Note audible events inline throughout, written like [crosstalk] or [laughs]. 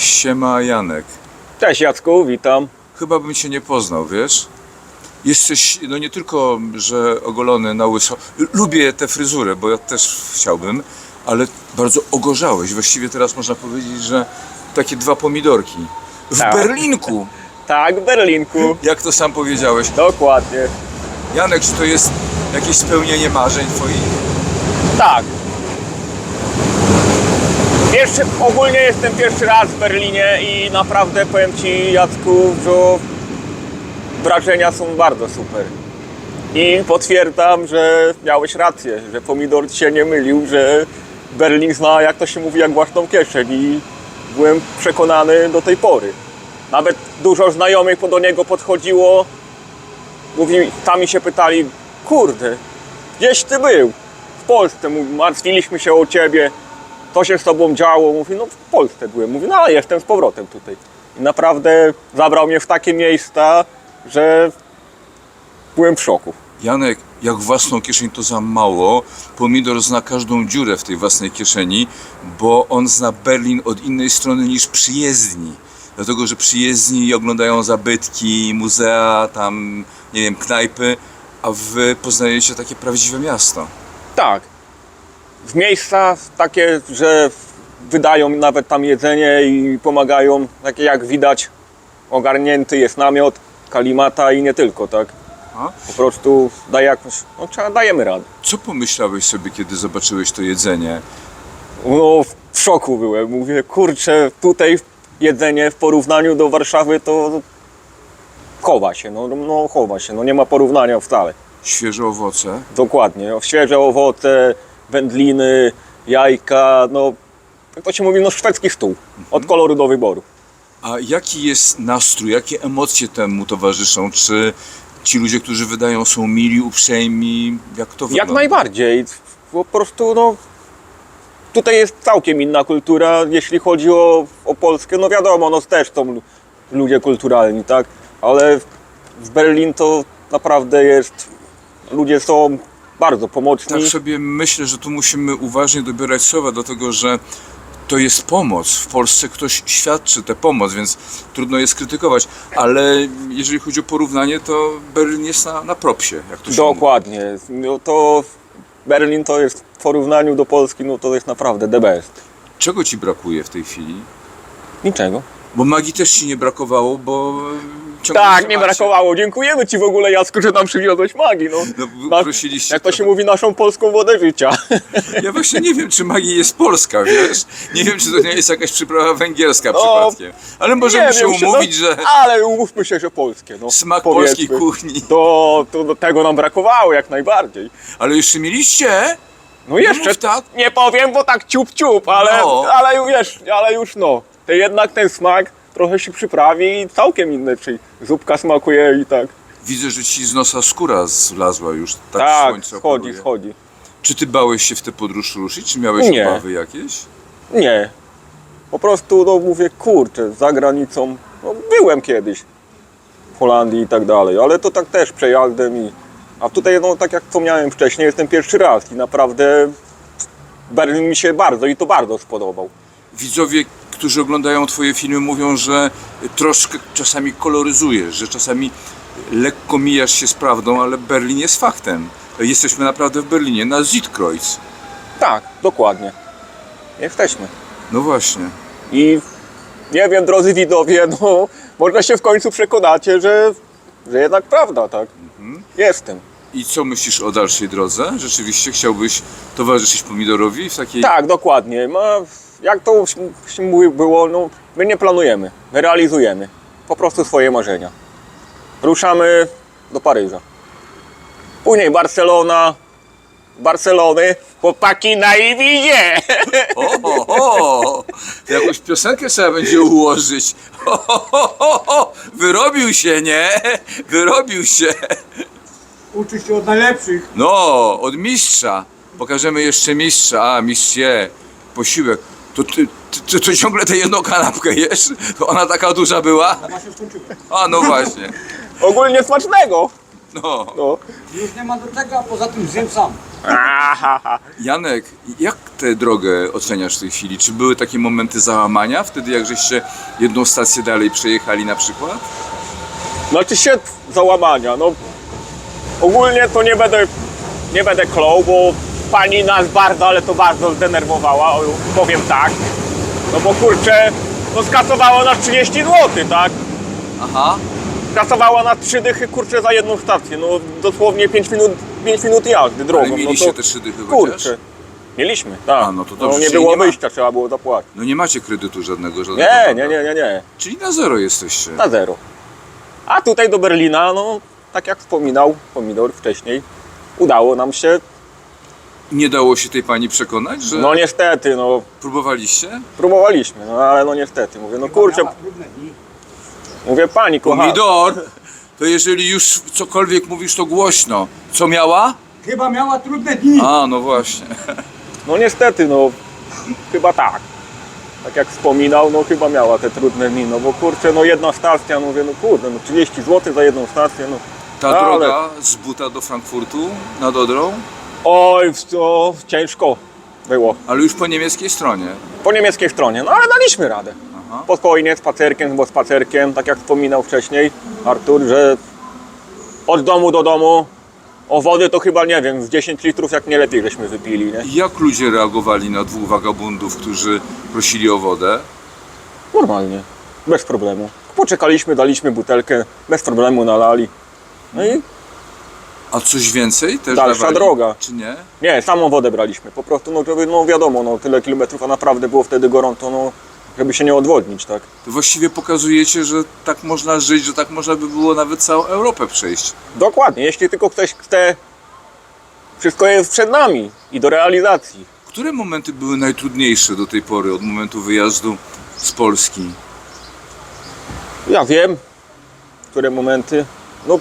Siema Janek. Cześć Jacku, witam. Chyba bym cię nie poznał, wiesz? Jesteś, no nie tylko, że ogolony na łyso. Lubię tę fryzurę, bo ja też chciałbym, ale bardzo ogorzałeś. Właściwie teraz można powiedzieć, że takie dwa pomidorki. W Tak. Berlinku, Tak, w Berlinku. jak to sam powiedziałeś. Dokładnie. Janek, czy to jest jakieś spełnienie marzeń twoich? Tak. Pierwszy, ogólnie jestem pierwszy raz w Berlinie i naprawdę powiem Ci Jacku, że wrażenia są bardzo super. I potwierdzam, że miałeś rację, że pomidor się nie mylił, że Berlin zna, jak to się mówi, jak własną kieszeń i byłem przekonany do tej pory. Nawet dużo znajomych do niego podchodziło, mówi, sami się pytali, kurde, gdzieś Ty był? W Polsce, martwiliśmy się o Ciebie, co się z Tobą działo? Mówi, no w Polsce byłem. Mówi, no ale jestem z powrotem tutaj. I naprawdę zabrał mnie w takie miejsca, że byłem w szoku. Janek, jak własną kieszeń to za mało. Pomidor zna każdą dziurę w tej własnej kieszeni, bo on zna Berlin od innej strony niż przyjezdni. Dlatego, że przyjezdni oglądają zabytki, muzea, tam, nie wiem, knajpy, a wy poznajecie takie prawdziwe miasto. Tak. W miejsca takie, że wydają nawet tam jedzenie i pomagają, takie jak widać, ogarnięty jest namiot, kalimata i nie tylko, tak? A? Po prostu daje jakoś, no trzeba, dajemy radę. Co pomyślałeś sobie, kiedy zobaczyłeś to jedzenie? No w szoku byłem, mówię, kurczę, tutaj jedzenie w porównaniu do Warszawy to chowa się, no, no chowa się, no nie ma porównania wcale. Świeże owoce? Dokładnie, no, świeże owoce, wędliny, jajka, no jak to się mówi, no szwedzki stół, od koloru do wyboru. A jaki jest nastrój, jakie emocje temu towarzyszą? Czy ci ludzie, którzy wydają, są mili, uprzejmi? Jak to wygląda? Jak najbardziej, po prostu no tutaj jest całkiem inna kultura, jeśli chodzi o, o Polskę, no wiadomo, no też są lu- ludzie kulturalni, tak, ale w Berlin to naprawdę jest, ludzie są bardzo pomocni. Tak sobie myślę, że tu musimy uważnie dobierać słowa, dlatego że to jest pomoc. W Polsce ktoś świadczy tę pomoc, więc trudno jest krytykować. Ale jeżeli chodzi o porównanie, to Berlin jest na, na propsie, jak to się mówi. Dokładnie, no to Berlin to jest w porównaniu do Polski, no to jest naprawdę the best. Czego ci brakuje w tej chwili? Niczego. Bo magii też ci nie brakowało, bo ciągle Tak, nie brakowało. Dziękujemy Ci w ogóle, Jacku, że nam przywiozłeś magii. No. No, Na- prosiliście Jak to się mówi, naszą polską wodę życia. [laughs] Ja właśnie nie wiem, czy magii jest polska, wiesz? Nie wiem, czy to nie jest jakaś przyprawa węgierska przypadkiem. Ale możemy Nie się wiem, umówić, no, że Ale umówmy się, że polskie. No, smak powiedzmy. polskiej kuchni. To, to do tego nam brakowało jak najbardziej. Ale jeszcze mieliście? No jeszcze mów tak. nie powiem, bo tak ciup ciup, ale, No. ale już ale już no. To jednak ten smak trochę się przyprawi i całkiem inny, czyli zupka smakuje i tak. Widzę, że ci z nosa skóra zlazła już. Tak, Tak, słońce schodzi, operuje. schodzi. Czy ty bałeś się w tę podróż ruszyć? Czy miałeś Nie. obawy jakieś? Nie. Po prostu no mówię, kurczę, za granicą, no byłem kiedyś w Holandii i tak dalej, ale to tak też przejazdem i... A tutaj, no tak jak wspomniałem wcześniej, jestem pierwszy raz i naprawdę Berlin mi się bardzo i to bardzo spodobał. Widzowie, którzy oglądają twoje filmy mówią, że troszkę czasami koloryzujesz, że czasami lekko mijasz się z prawdą, ale Berlin jest faktem. Jesteśmy naprawdę w Berlinie, na Zitkreuz. Tak, dokładnie. Jesteśmy. No właśnie. I nie wiem, drodzy widzowie, no może się w końcu przekonacie, że, że jednak prawda, tak? Jestem. I co myślisz o dalszej drodze? Rzeczywiście chciałbyś towarzyszyć Pomidorowi w takiej... Tak, dokładnie. Ma, jak to się mówi, było, no, my nie planujemy, my realizujemy po prostu swoje marzenia. Ruszamy do Paryża. Później Barcelona, Barcelony, chłopaki na Iwizie. O, o, o! Jakąś piosenkę trzeba będzie ułożyć. Ho, ho, ho, ho. Wyrobił się, nie? Wyrobił się. Uczy się od najlepszych. No, od mistrza. Pokażemy jeszcze mistrza. A, mistrz je. Posiłek. To ty, ty, ty, ty ciągle tę jedną kanapkę jesz? To ona taka duża była? A, no właśnie. [laughs] Ogólnie smacznego. No. No. Już nie ma do czego, a poza tym zjem sam. Ahaha. Janek, jak tę drogę oceniasz w tej chwili? Czy były takie momenty załamania wtedy, jak żeście jedną stację dalej przejechali na przykład? Znaczy się załamania, no ogólnie to nie będę, nie będę klął, bo pani nas bardzo, ale to bardzo zdenerwowała, powiem tak. No bo kurczę, no skasowała nas 30 zł, tak? Aha. Kasowała nas trzy dychy, kurczę, za jedną stację, no dosłownie 5 minut, 5 minut jazdy drogą. Ale mieliście no to, te trzy dychy chociaż? Kurczę. Mieliśmy, tak. A, no to dobrze, nie czyli było nie ma- wyjścia, trzeba było zapłacić. No nie macie kredytu żadnego, żadnego. Nie, nie, nie, nie, nie. Czyli na zero jesteście. Na zero. A tutaj do Berlina, no tak jak wspominał Pomidor wcześniej, udało nam się. Nie dało się tej pani przekonać, że No niestety, no próbowaliście? próbowaliśmy, no ale no niestety. Mówię, no kurczę, Miała trudne dni. mówię pani kochana. Pomidor, to jeżeli już cokolwiek mówisz, to głośno. Co miała? Chyba miała trudne dni. A, no właśnie. [laughs] No niestety, no chyba tak. Tak jak wspominał, no chyba miała te trudne dni, no bo kurczę, no jedna stacja, mówię, no kurde, no 30 zł za jedną stację, no. Ta Ale- droga z Buta do Frankfurtu nad Odrą, Oj, to ciężko było. ale już po niemieckiej stronie. Po niemieckiej stronie, no ale daliśmy radę. Aha. Spokojnie, spacerkiem, bo spacerkiem, tak jak wspominał wcześniej Artur, że od domu do domu o wody to chyba nie wiem, z 10 litrów jak nie lepiej żeśmy wypili, nie? I Jak ludzie reagowali na dwóch wagabundów, którzy prosili o wodę? Normalnie, bez problemu. Poczekaliśmy, daliśmy butelkę, bez problemu nalali. No i A coś więcej też Dalsza dawali? droga. Czy nie? nie, samą wodę braliśmy. Po prostu, no, żeby, no wiadomo, no tyle kilometrów, a naprawdę było wtedy gorąco, no żeby się nie odwodnić, tak? To właściwie pokazujecie, że tak można żyć, że tak można by było nawet całą Europę przejść. Dokładnie, jeśli tylko ktoś chce, wszystko jest przed nami i do realizacji. Które momenty były najtrudniejsze do tej pory, od momentu wyjazdu z Polski? Ja wiem, które momenty, no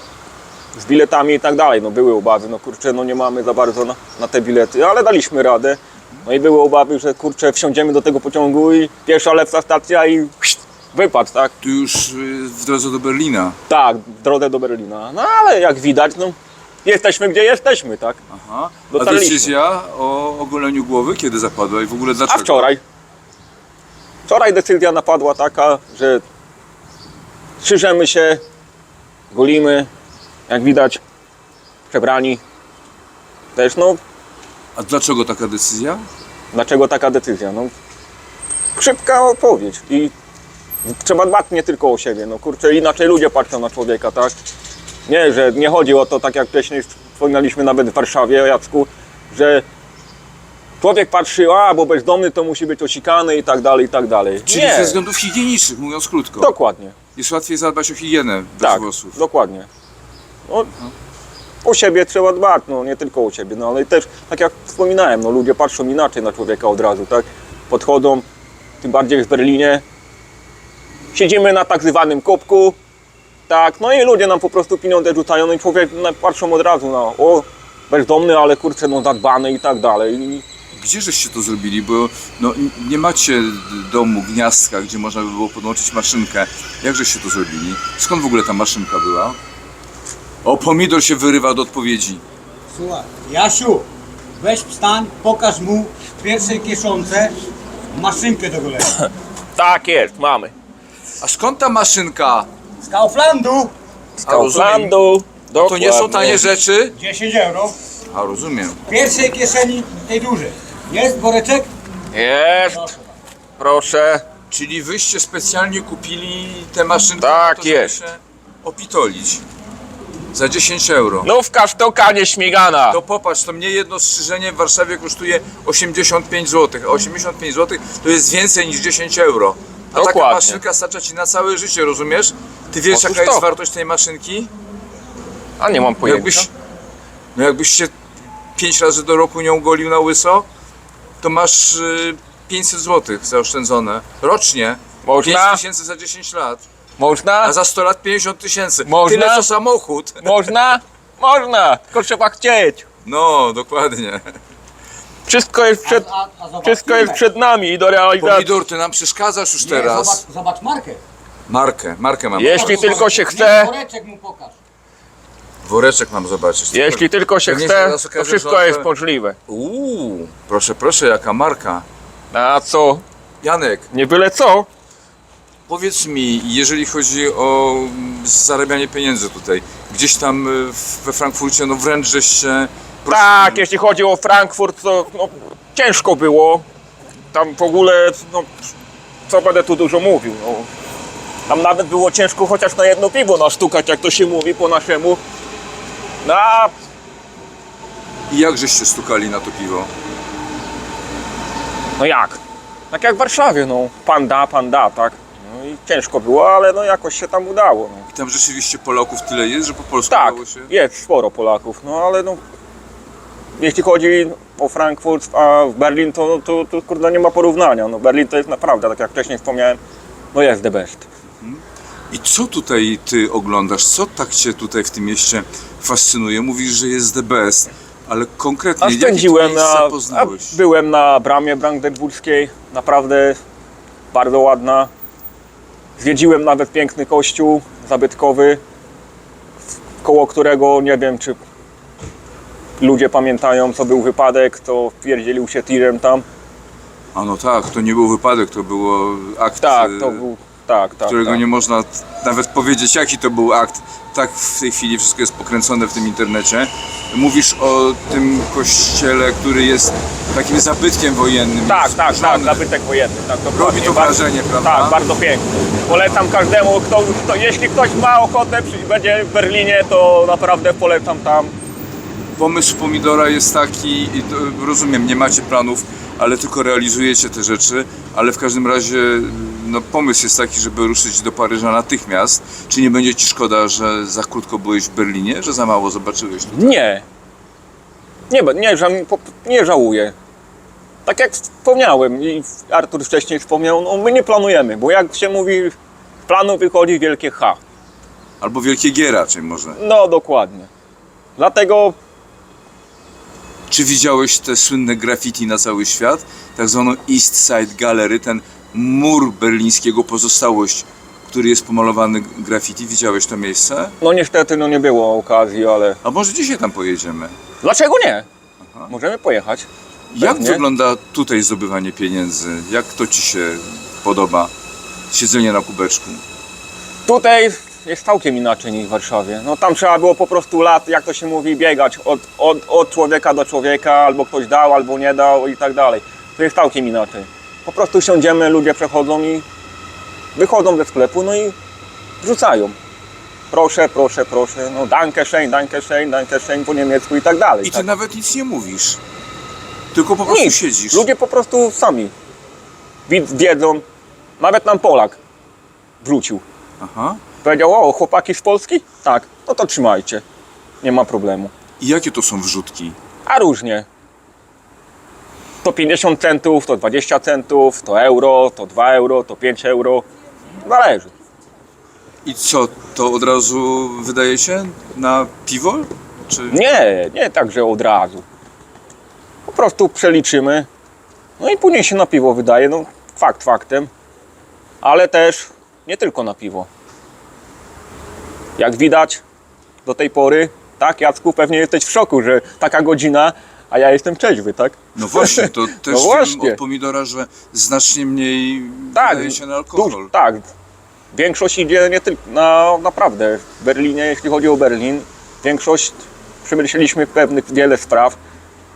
z biletami i tak dalej, no były obawy, no kurczę, no nie mamy za bardzo na, na te bilety, ale daliśmy radę. No i były obawy, że kurczę, wsiądziemy do tego pociągu i pierwsza lepsza stacja i wypad, tak? Tu już y, w drodze do Berlina. Tak, w drodze do Berlina. No ale jak widać, no jesteśmy gdzie jesteśmy, tak? Aha. A decyzja o ogoleniu głowy kiedy zapadła i w ogóle A dlaczego? wczoraj? Wczoraj decyzja napadła taka, że strzyżemy się, golimy, jak widać, przebrani. Też no, A dlaczego taka decyzja? dlaczego taka decyzja? No, szybka odpowiedź i trzeba dbać nie tylko o siebie, no kurczę, inaczej ludzie patrzą na człowieka, tak? Nie, że nie chodzi o to, tak jak wcześniej wspominaliśmy nawet w Warszawie, o Jacku, że człowiek patrzy, a bo bezdomny to musi być osikany i tak dalej, i tak dalej. Czyli nie, ze względów higienicznych, mówiąc krótko. dokładnie, Jest łatwiej zadbać o higienę bez tak, włosów. dokładnie. No, o siebie trzeba dbać, no nie tylko o siebie, no ale też, tak jak wspominałem, no ludzie patrzą inaczej na człowieka od razu, tak? Podchodzą, tym bardziej w Berlinie, siedzimy na tak zwanym kubku, tak, no i ludzie nam po prostu pieniądze rzucają, no i człowiek no, patrzą od razu na, o, bezdomny, ale kurczę, no zadbany i tak dalej. I Gdzie żeście to zrobili? Bo no, nie macie domu, gniazdka, gdzie można by było podłączyć maszynkę. Jak żeście to zrobili? Skąd w ogóle ta maszynka była? O, pomidor się wyrywa do odpowiedzi. Słuchaj, Jasiu, weź wstań, pokaż mu w pierwszej kieszonce maszynkę do golenia. [laughs] tak jest, mamy. A skąd ta maszynka? Z Kauflandu Z. Kauflandu, To nie są tanie rzeczy? 10 euro. A rozumiem. W pierwszej kieszeni tej dużej. Jest woreczek? Jest, proszę. Czyli wyście specjalnie kupili te maszynki Tak po to, żeby jest. się opitolić. Za 10 euro. Nówka sztuka nieśmigana. To popatrz, to mnie jedno strzyżenie w Warszawie kosztuje 85 zł. A 85 zł to jest więcej niż 10 euro. A taka Dokładnie. maszynka starcza ci na całe życie, rozumiesz? Ty wiesz Otóż jaka jest to. wartość tej maszynki? A nie mam pojęcia. Jakbyś, no jakbyś się 5 razy do roku nią golił na łyso, to masz y, 500 zł zaoszczędzone. Rocznie. Można? 5 tysięcy za 10 lat. Można? A za 100 lat 50 tysięcy. Można? Tyle co samochód. Można? Można, tylko trzeba chcieć. No, dokładnie. Wszystko jest przed, A, a, a zobacz wszystko jest przed nami i do realizacji. Pomidor, ty nam przeszkadzasz już Nie, teraz. Zobacz, zobacz markę. Markę, markę mam. Jeśli Zobacz, tylko się chce, Nie, woreczek mu pokaż. Woreczek mam zobaczyć. Jeśli tylko się Pewnie chce, zaraz to wszystko jest możliwe. Uuu, proszę, proszę, jaka marka. A co? Janek, Nie byle co? Powiedz mi, jeżeli chodzi o mm, zarabianie pieniędzy tutaj, gdzieś tam y, we Frankfurcie, no wręcz żeście... proszę, Tak, jeśli chodzi o Frankfurt, to no, ciężko było. Tam w ogóle, no, co będę tu dużo mówił. No. Tam nawet było ciężko chociaż na jedno piwo nasztukać, jak to się mówi po naszemu. No, a I jak żeście stukali na to piwo? no jak? Tak jak w Warszawie, no. Pan da, pan da, tak? I ciężko było, ale no jakoś się tam udało. No. I tam rzeczywiście Polaków tyle jest, że po polsku Tak, dało się? jest sporo Polaków, no ale no. Jeśli chodzi o Frankfurt, a w Berlin, to, to, to kurde nie ma porównania. No Berlin to jest naprawdę, tak jak wcześniej wspomniałem, no jest the best. I co tutaj ty oglądasz? Co tak cię tutaj w tym mieście fascynuje? Mówisz, że jest the best, ale konkretnie, A jakie tu spędziłem miejsca na. A poznałeś? byłem na bramie brandenburskiej, naprawdę bardzo ładna. Zwiedziłem nawet piękny kościół zabytkowy, koło którego nie wiem czy ludzie pamiętają, co był wypadek, to pierdzielił się tirem tam. A no tak, to nie był wypadek, to było akt, Tak, e, to był. Tak, tak. którego tak. nie można nawet powiedzieć, jaki to był akt. Tak w tej chwili wszystko jest pokręcone w tym internecie. Mówisz o tym kościele, który jest takim zabytkiem wojennym. Tak, tak, tak, zabytek wojenny. Tak, to Bardzo- wrażenie, prawda? Tak, bardzo piękny. Polecam każdemu, kto, kto, jeśli ktoś ma ochotę, przy- będzie w Berlinie, to naprawdę polecam tam. Pomysł pomidora jest taki, i to, rozumiem, nie macie planów, ale tylko realizujecie te rzeczy, ale w każdym razie no, pomysł jest taki, żeby ruszyć do Paryża natychmiast. Czy nie będzie ci szkoda, że za krótko byłeś w Berlinie, że za mało zobaczyłeś? Nie. Nie, be- nie, ża- nie żałuję. Tak jak wspomniałem i Artur wcześniej wspomniał, no my nie planujemy, bo jak się mówi, z planu wychodzi wielkie H. Albo Wielkie G raczej może. No dokładnie. Dlatego Czy widziałeś te słynne graffiti na cały świat? Tak zwaną East Side Gallery, ten mur berlińskiego, pozostałość, który jest pomalowany graffiti. Widziałeś to miejsce? no niestety no nie było okazji, ale A może dzisiaj tam pojedziemy? dlaczego nie? Możemy pojechać. Jak Pewnie. wygląda tutaj zdobywanie pieniędzy? Jak to Ci się podoba? Siedzenie na kubeczku. Tutaj jest całkiem inaczej niż w Warszawie. No tam trzeba było po prostu lat, jak to się mówi, biegać od, od, od człowieka do człowieka, albo ktoś dał, albo nie dał i tak dalej. To jest całkiem inaczej. Po prostu siądziemy, ludzie przechodzą i wychodzą ze sklepu, no i wrzucają. Proszę, proszę, proszę, no danke schön, danke schön, danke schön po niemiecku i tak dalej. I Ty tak. nawet nic nie mówisz. Tylko po prostu Nic. siedzisz. Ludzie po prostu sami wid- wiedzą. Nawet nam Polak wrócił. Aha. Powiedział, o, chłopaki z Polski? Tak, no to trzymajcie. Nie ma problemu. I jakie to są wrzutki? A różnie. To 50 centów, to 20 centów, to euro, to 2 euro, to 5 euro. Zależy. I co, to od razu wydajecie na piwo? Czy... Nie, nie tak, że od razu. Po prostu przeliczymy. No i później się na piwo wydaje. No, fakt faktem. Ale też nie tylko na piwo. Jak widać do tej pory, tak, Jacku, pewnie jesteś w szoku, że taka godzina, a ja jestem trzeźwy, tak? No właśnie, to [laughs] też No właśnie. od pomidora, że znacznie mniej Tak, wydaje się na alkohol. Duż, tak. Większość idzie nie tylko na naprawdę w Berlinie, jeśli chodzi o Berlin, większość przemyśleliśmy pewnych wiele spraw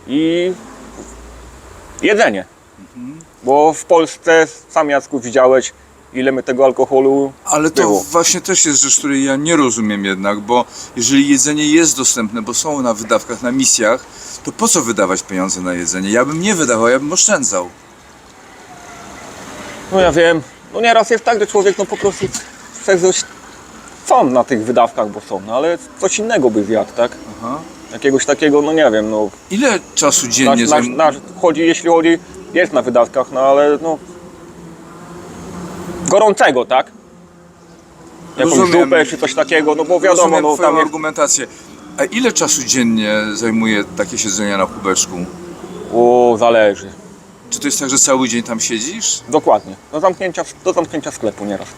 i jedzenie. Bo w Polsce sam Jacku widziałeś ile my tego alkoholu Ale to było. właśnie też jest rzecz, której ja nie rozumiem jednak, bo jeżeli jedzenie jest dostępne, bo są na wydawkach, na misjach, to po co wydawać pieniądze na jedzenie? Ja bym nie wydawał, ja bym oszczędzał. No ja wiem, no nieraz jest tak, że człowiek no po prostu chce coś są na tych wydawkach, bo są, no ale coś innego by zjadł, tak? Aha. Jakiegoś takiego, no nie wiem, no Ile czasu nasz, dziennie nasz, zajmuje? nasz, chodzi, jeśli chodzi, jest na wydawkach, no ale no gorącego, tak? Jakąś Rozumiem. zupę czy coś takiego, no bo wiadomo, Rozumiem no twoją tam jest, argumentację. A ile czasu dziennie zajmuje takie siedzenie na kubeczku? o, zależy, Czy to jest tak, że cały dzień tam siedzisz? dokładnie, do zamknięcia, do zamknięcia sklepu nieraz.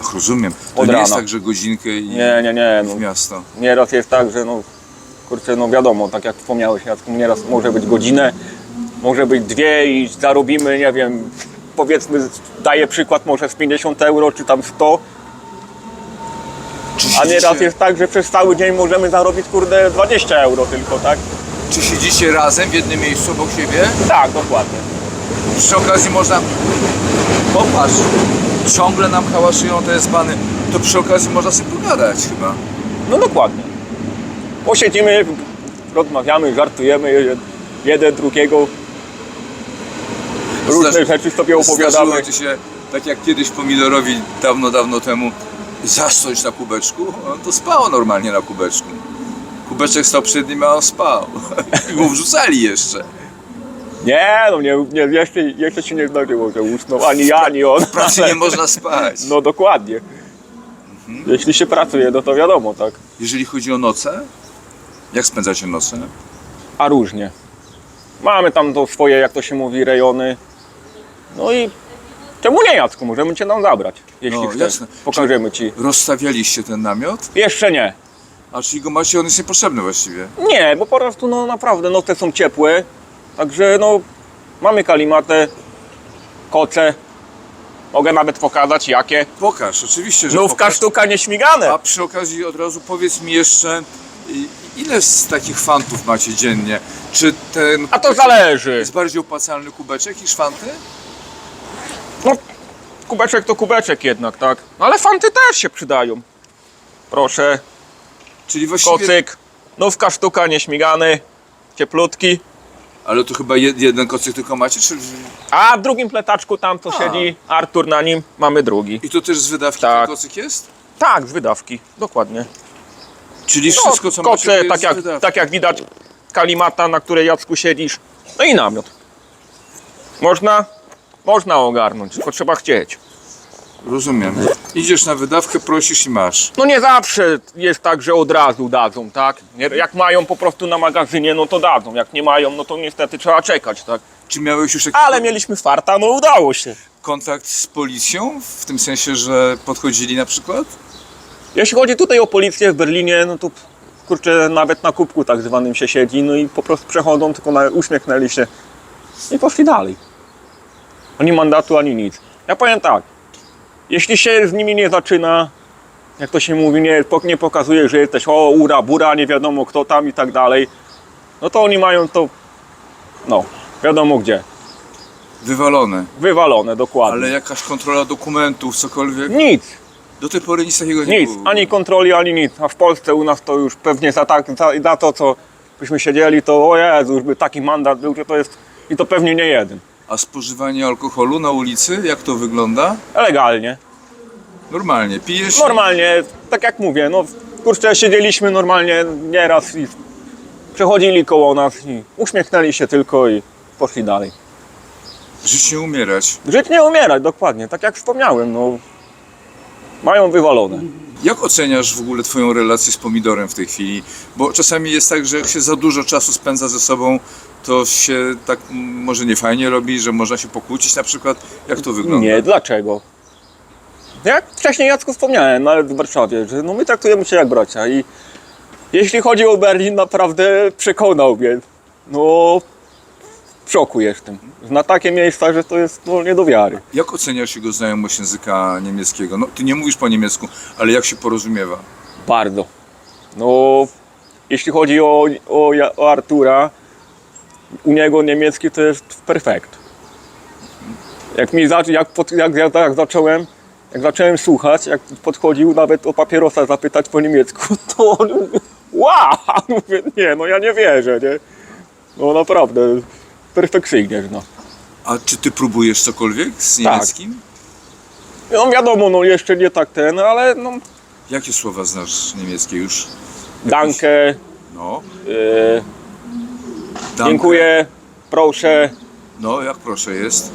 Ach, rozumiem. To Od nie jest rana. tak, że godzinkę i Nie, nie, nie. No. w miasto. Nieraz jest tak, że no kurczę, no wiadomo, tak jak wspomniałeś, nieraz może być godzinę, może być dwie i zarobimy, nie wiem, powiedzmy, daję przykład może z 50 euro, czy tam 100, Czy a nieraz jest tak, że przez cały dzień możemy zarobić, kurde, 20 euro tylko, tak? czy siedzicie razem w jednym miejscu obok siebie? Tak, dokładnie. Przy okazji można... Popatrz, ciągle nam hałaszują te zbany. To przy okazji można sobie pogadać chyba. No dokładnie. Posiedzimy, rozmawiamy, żartujemy, jeden- jeden drugiego, różne Zdarzy- rzeczy sobie opowiadamy. Zdarzyło ci się, tak jak kiedyś pomidorowi dawno, dawno temu, zasnąć na kubeczku? On to spał normalnie na kubeczku. Kubeczek stał przed nim, a on spał. [laughs] I mu wrzucali jeszcze. Nie, no nie, nie jeszcze, jeszcze się nie zdarzyło, że usnął ani ja, ani on. W pracy nie [laughs] można spać. No dokładnie. Jeśli się pracuje, no to wiadomo, tak. Jeżeli chodzi o noce, jak spędzacie noce? A różnie. Mamy tam to swoje, jak to się mówi, rejony. No i czemu nie, Jacku? Możemy cię tam zabrać, jeśli No, chcesz. jasne. Pokażemy ci. Rozstawialiście ten namiot? Jeszcze nie. A czyli go macie, on jest niepotrzebny właściwie. Nie, bo po prostu no naprawdę noce są ciepłe. Także no mamy kalimatę, koce. Mogę nawet pokazać jakie. Pokaż, oczywiście, że Nówka pokaż. sztuka nieśmigane. A przy okazji od razu powiedz mi jeszcze, i- ile z takich fantów macie dziennie? Czy ten A to zależy. jest bardziej opłacalny kubeczek niż fanty? Kubeczek to kubeczek jednak, tak? No ale fanty też się przydają. Proszę, Czyli właściwie... kocyk, nówka sztuka, nieśmigany, cieplutki. Ale to chyba jed, jeden kocyk tylko macie? Czy... A w drugim pletaczku tam to A. siedzi Artur na nim, mamy drugi. I to też z wydawki Tak. ten kocyk jest? Tak, z wydawki, dokładnie. Czyli No, wszystko, co macie, koce, jest tak jak, wydawki. tak jak widać, kalimata, na której Jacku siedzisz. No i namiot. Można, można ogarnąć, tylko trzeba chcieć. Rozumiem. Idziesz na wydawkę, prosisz i masz. No nie zawsze jest tak, że od razu dadzą, tak? Nie- Jak mają po prostu na magazynie, no to dadzą. Jak nie mają, no to niestety trzeba czekać, tak? Czy miałeś już jakiś Ale mieliśmy farta, no udało się. kontakt z policją? W tym sensie, że podchodzili na przykład? Jeśli chodzi tutaj o policję w Berlinie, no to kurczę, nawet na kubku tak zwanym się siedzi, no i po prostu przechodzą, tylko na, uśmiechnęli się i poszli dalej. Ani mandatu, ani nic. Ja powiem tak, jeśli się z nimi nie zaczyna, jak to się mówi, nie, nie pokazuje, że jesteś o ura, bura, nie wiadomo kto tam i tak dalej, no to oni mają to, no, wiadomo gdzie. Wywalone. Wywalone, dokładnie. Ale jakaś kontrola dokumentów, cokolwiek? Nic, Do tej pory nic takiego nie Nic, było. ani kontroli, ani nic. A w Polsce u nas to już pewnie za, tak, za, za to, co byśmy siedzieli, to o Jezu, już by taki mandat był, że to jest i to pewnie nie jeden. A spożywanie alkoholu na ulicy, jak to wygląda? Legalnie. Normalnie. Pijesz? Normalnie, tak jak mówię, no kurczę, siedzieliśmy normalnie nieraz i przechodzili koło nas i uśmiechnęli się tylko i poszli dalej. Żyć nie umierać. Żyć nie umierać, dokładnie, tak jak wspomniałem, no mają wywalone. Jak oceniasz w ogóle Twoją relację z pomidorem w tej chwili? Bo czasami jest tak, że jak się za dużo czasu spędza ze sobą, to się tak może nie fajnie robi, że można się pokłócić na przykład. Jak to wygląda? Nie, dlaczego? Jak wcześniej Jacku wspomniałem, nawet w Warszawie, że no my traktujemy się jak bracia i jeśli chodzi o Berlin, naprawdę przekonał mnie. No, w szoku jestem. Na takie miejsca, że to jest no, nie do wiary. Jak oceniasz jego znajomość języka niemieckiego? No, ty nie mówisz po niemiecku, ale jak się porozumiewa? Bardzo. No, jeśli chodzi o, o, o Artura, u niego niemiecki to jest perfekt. Jak mi za, jak, pod, jak, jak, jak zacząłem, jak zacząłem słuchać, jak podchodził nawet o papierosa zapytać po niemiecku, [laughs] to on, wow, [laughs] mówię, nie, no ja nie wierzę, nie. No naprawdę, perfekcyjnie, no. A czy ty próbujesz cokolwiek z Tak. niemieckim? No wiadomo, no jeszcze nie tak ten, ale no, Jakie słowa znasz niemieckie już? danke, No, danke. Dziękuję, proszę, No, jak proszę jest?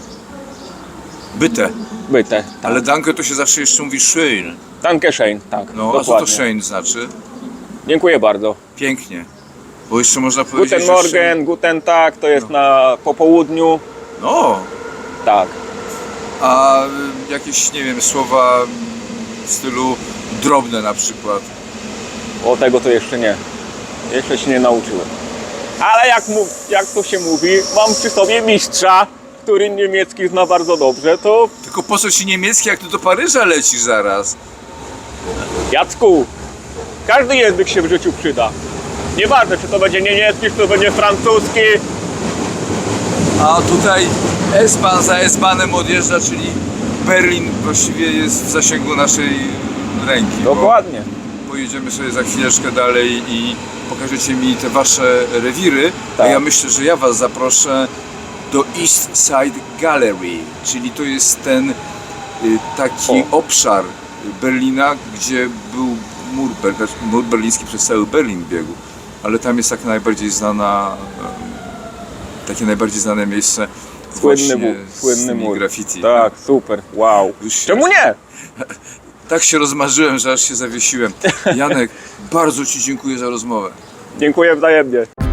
Byte. byte. Tak. Ale danke to się zawsze jeszcze mówi schön. Danke schön, tak. No, a co dokładnie. to schön znaczy? Dziękuję bardzo. Pięknie. Bo jeszcze można powiedzieć, Guten że Morgen, guten Tag, to jest na po południu. No, Tak. a y, jakieś, nie wiem, słowa w stylu drobne na przykład. O tego to jeszcze nie. Jeszcze się nie nauczyłem. Ale jak, jak to się mówi, mam przy sobie mistrza, który niemiecki zna bardzo dobrze, to Tylko po co ci niemiecki, jak ty do Paryża lecisz zaraz? Jacku, każdy język się w życiu przyda. Nieważne, czy to będzie niemiecki, czy to będzie francuski. A tutaj S-Bahn za S-Bahnem odjeżdża, czyli Berlin właściwie jest w zasięgu naszej ręki. bo Dokładnie. Pojedziemy sobie za chwileczkę dalej i pokażecie mi te wasze rewiry, a Tak. ja myślę, że ja was zaproszę do East Side Gallery, czyli to jest ten y, taki obszar Berlina, gdzie był mur, mur berliński przez cały Berlin biegł, ale tam jest tak najbardziej znana, takie najbardziej znane miejsce Słynny, właśnie z słynny tymi mur. graffiti. Tak, super, wow. Czemu nie? [laughs] Tak się rozmarzyłem, że aż się zawiesiłem. Janek, bardzo Ci dziękuję za rozmowę. Dziękuję wzajemnie.